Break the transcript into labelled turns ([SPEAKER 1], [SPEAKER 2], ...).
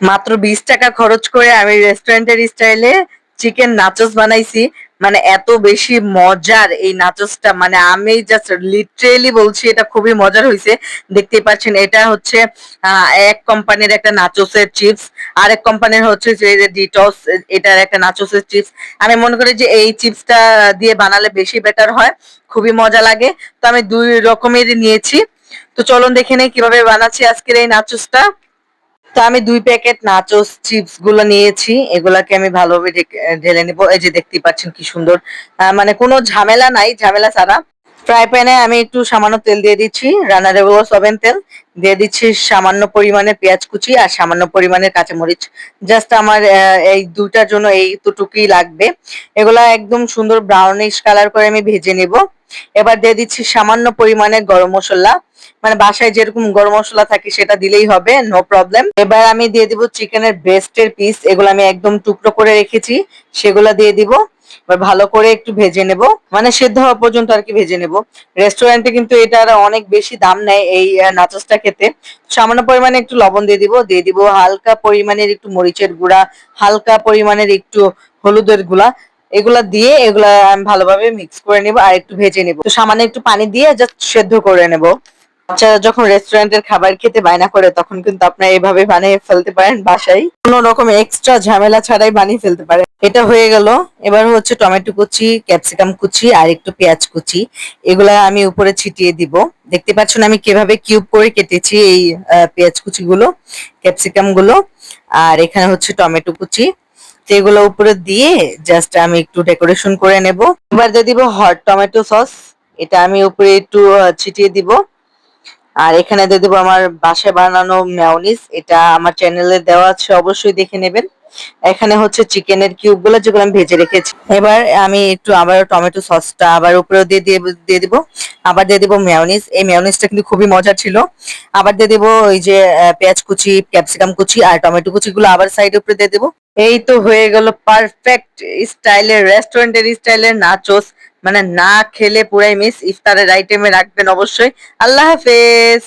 [SPEAKER 1] মাত্র বিশ টাকা খরচ করে আমি রেস্টুরেন্টের স্টাইলে চিকেন নাচোস বানাইছি। মানে এত বেশি মজার এই নাচোসটা মানে আমি জাস্ট লিটারেলি বলছি, এটা খুবই মজার হয়েছে দেখতেই পাচ্ছেন, এটা হচ্ছে এক কোম্পানির একটা নাচসের চিপস আরেক কোম্পানির হচ্ছে যে ডিটস এটার একটা নাচোসের চিপস আমি মনে করি যে এই চিপসটা দিয়ে বানালে বেশি বেটার হয়, খুবই মজা লাগে। তো আমি দুই রকমেরই নিয়েছি। তো চলুন দেখে নেই কীভাবে বানাচ্ছি আজকের এই নাচোসটা তো আমি দুই প্যাকেট নাচোস চিপসগুলো নিয়েছি। এগুলাকে আমি ভালোভাবে ঢেলে নেব। এই যে দেখতে পাচ্ছেন কি সুন্দর। মানে কোনো ঝামেলা নাই, ঝামেলা ছাড়া। ফ্রাই প্যানে আমি একটু সামান্য তেল দিয়ে দিচ্ছি, রান্না দেবো সবেন তেল। দিয়ে দিচ্ছি সামান্য পরিমাণে পেঁয়াজ কুচি আর সামান্য পরিমাণে কাঁচামরিচ। জাস্ট আমার এই দুটার জন্য এই দুটুকুই লাগবে। এগুলা একদম সুন্দর ব্রাউনিশ কালার করে আমি ভেজে নিব। এবার দিয়ে দিচ্ছি সামান্য পরিমাণে গরম মশলা। মানে বাসায় যেরকম গরম মশলা থাকে সেটা দিলেই হবে নো প্রবলেম এবার আমি দিয়ে দিব চিকেনের ব্রেস্টের পিস এগুলো আমি একদম টুকরো করে রেখেছি, সেগুলো দিয়ে দিব। এবার ভালো করে একটু ভেজে নেব। মানে সেদ্ধ হওয়া পর্যন্ত আর কি ভেজে নেব। রেস্টুরেন্টে কিন্তু এটার অনেক বেশি দাম নেয় এই নাচোসটা খেতে। সামান্য পরিমাণে একটু লবণ দিয়ে দিব দিয়ে দিব হালকা পরিমাণের একটু মরিচের গুঁড়া, হালকা পরিমাণের একটু হলুদের গুঁড়া। এগুলা দিয়ে এগুলা আমি ভালোভাবে মিক্স করে নিব আর একটু ভেজে নেব। তো সামান্য একটু পানি দিয়ে জাস্ট সেদ্ধ করে নেব। বাচ্চারা যখন রেস্টুরেন্টের খাবার খেতে বায়না করে, তখন কিন্তু আপনারা এভাবে বানিয়ে ফেলতে পারেন বাসায়। কোনো রকম এক্সট্রা ঝামেলা ছাড়াই বানিয়ে ফেলতে পারেন। এটা হয়ে গেল। এবার হচ্ছে টমেটো কুচি ক্যাপসিকাম কুচি, আর একটু পেঁয়াজ কুচি। এগুলা আমি উপরে ছিটিয়ে দিব। দেখতে পাচ্ছেন আমি কীভাবে কিউব করে কেটেছি এই পেঁয়াজ কুচি গুলো ক্যাপসিকামগুলো, আর এখানে হচ্ছে টমেটো কুচি। তো এগুলো উপরে দিয়ে জাস্ট আমি একটু ডেকোরেশন করে নেব। এবার দিয়ে দিব হট টমেটো সস এটা আমি উপরে একটু ছিটিয়ে দিব। আর এখানে দিয়ে দেবো আমার বাসায় বানানো মেয়োনিজ এটা আমার চ্যানেলে দেওয়া আছে, অবশ্যই দেখে নেবেন। এখানে হচ্ছে চিকেনের কিউবগুলো যেগুলো আমি ভেজে রেখেছি। এবার আমি একটু আবার টমেটো সসটা আবার উপরেও দিয়ে দিয়ে দিয়ে দিব। আবার দিয়ে দিব মেয়োনিজ এই মেয়োনিজটা কিন্তু খুবই মজার ছিল। আবার দিয়ে দেবো ওই যে পেঁয়াজ কুচি ক্যাপসিকাম কুচি আর টমেটো কুচি গুলো আবার সাইডের উপরে দিয়ে দেবো। এই তো হয়ে গেল পারফেক্ট স্টাইলের রেস্টুরেন্টের স্টাইলের নাচোস মানে না খেলে পুরাই মিস ইফতারের আইটেমে রাখবেন অবশ্যই। আল্লাহ হাফেজ।